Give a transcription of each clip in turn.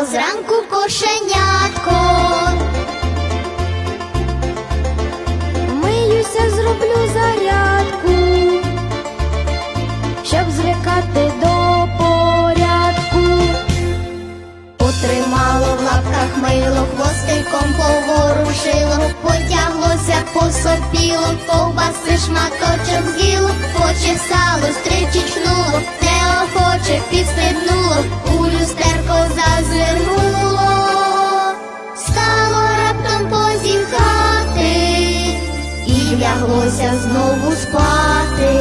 Зранку кошенятко. Миюся, зроблю зарядку, щоб звикати до порядку. Потримало в лапках мило, хвостиком поворушило, потяглося, посопіло, ковбаси шматочок з'їло, почесало, стричі ляглося знову спати.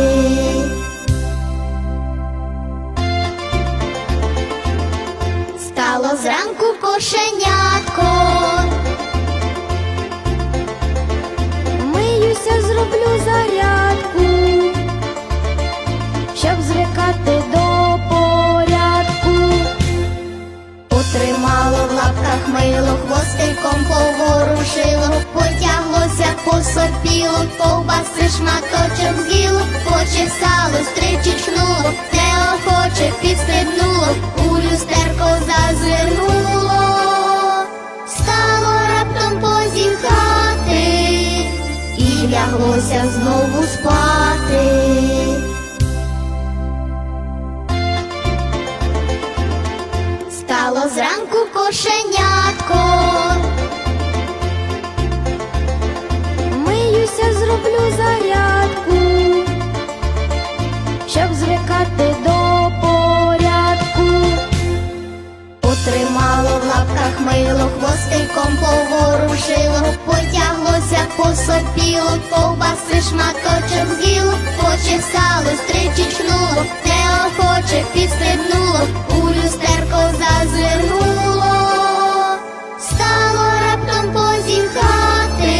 Стало зранку кошенятко. Миюся, зроблю зарядку, щоб звикати до порядку. Потримало в лапках мило, хвостиком поворушило, шматочок з'їло, почесало, стричі чнуло, неохоче підстрибнуло, у люстерко зазирнуло, стало раптом позіхати, і ляглося знову спати. Стало зранку кошенятко. Мило, хвостиком поворушило, потяглося, посопіло, ковбаси шматочок з'їло, почесало, стричі чнуло, неохоче підстрибнуло, у люстерко зазирнуло, стало раптом позіхати,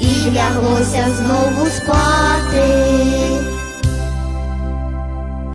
і ляглося знову спати.